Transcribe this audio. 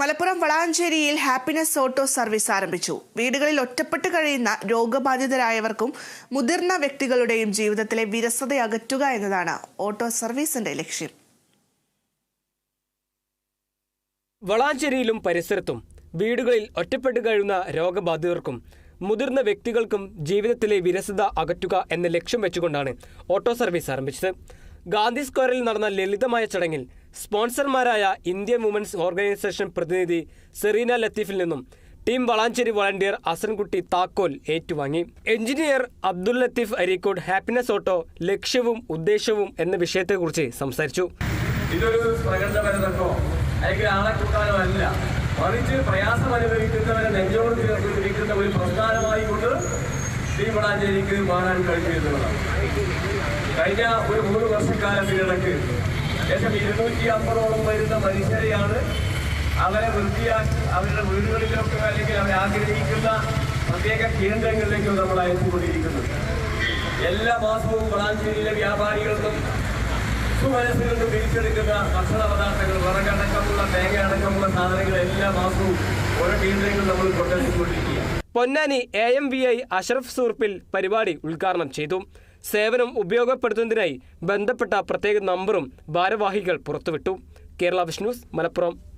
മലപ്പുറം വളാഞ്ചേരിയിൽ happiness auto service ആരംഭിച്ചു. വീടുകളിൽ ഒറ്റപ്പെട്ട് കഴിയുന്ന രോഗബാധിതരായവർക്കും മുതിർന്ന വ്യക്തികളുടെയും ജീവിതത്തിലെ വിരസത അകറ്റുക എന്നതാണ് ഓട്ടോ സർവീസിന്റെ ലക്ഷ്യം. വളാഞ്ചേരിയിലും പരിസരത്തും വീടുകളിൽ ഒറ്റപ്പെട്ട് കഴിയുന്ന രോഗബാധിതർക്കും മുതിർന്ന വ്യക്തികൾക്കും ജീവിതത്തിലെ വിരസത അകറ്റുക എന്ന ലക്ഷ്യം വെച്ചുകൊണ്ടാണ് ഓട്ടോ സർവീസ് ആരംഭിച്ചത്. ഗാന്ധി സ്ക്വയറിൽ നടന്ന ലളിതമായ ചടങ്ങിൽ സ്പോൺസർമാരായ ഇന്ത്യൻ വുമൻസ് ഓർഗനൈസേഷൻ പ്രതിനിധി സെറീന ലത്തീഫിൽ നിന്നും ടീം വളാഞ്ചേരി വളണ്ടിയർ അസൻകുട്ടി താക്കോൽ ഏറ്റുവാങ്ങി. Engineer Abdul Latheef Areekode happiness auto ലക്ഷ്യവും ഉദ്ദേശവും എന്ന വിഷയത്തെക്കുറിച്ച് സംസാരിച്ചു. ഇതൊരു പ്രകടനപരതക്കോ അല്ലെങ്കിൽ ആളെ കൂട്ടാനോ അല്ല മറിച്ച് പ്രയാസം അനുഭവിക്കുന്നവരെ നെഞ്ചോട് ചേർത്ത് ഒരു പ്രസ്ഥാനമായി കൊണ്ട് ശ്രീമടാഞ്ചേരിക്ക് മാറാൻ കഴിഞ്ഞു കഴിഞ്ഞ ഒരു മൂന്ന് വർഷക്കാലത്തിനിടക്ക് ഏകദേശം ഇരുന്നൂറ്റി അമ്പതോളം വരുന്ന മനുഷ്യരെയാണ് അവരെ വൃത്തിയാക്കി അവരുടെ വീടുകളിലൊക്കെ അല്ലെങ്കിൽ അവരെ ആഗ്രഹിക്കുന്ന പ്രത്യേക കേന്ദ്രങ്ങളിലേക്കോ നമ്മൾ അയച്ചുകൊണ്ടിരിക്കുന്നത് എല്ലാ മാസവും വളാഞ്ചേരിയിലെ വ്യാപാരികൾക്കും സുമനസ്സുകൊണ്ട് പിരിച്ചെടുക്കുന്ന ഭക്ഷണ പദാർത്ഥങ്ങൾ വിറകടക്കമുള്ള തേങ്ങ അടക്കമുള്ള സാധനങ്ങൾ എല്ലാ മാസവും ഓരോ കേന്ദ്രങ്ങളിൽ നമ്മൾ കൊണ്ടുവന്നുകൊണ്ടിരിക്കുക Ponnani A M V I Ashraf സൂർപ്പിൽ പരിപാടി ഉദ്ഘാടനം ചെയ്തു. സേവനം ഉപയോഗപ്പെടുത്തുന്നതിനായി ബന്ധപ്പെട്ട പ്രത്യേക നമ്പറും ഭാരവാഹികൾ പുറത്തുവിട്ടു. കേരള വിഷ്ണുസ് മലപ്പുറം.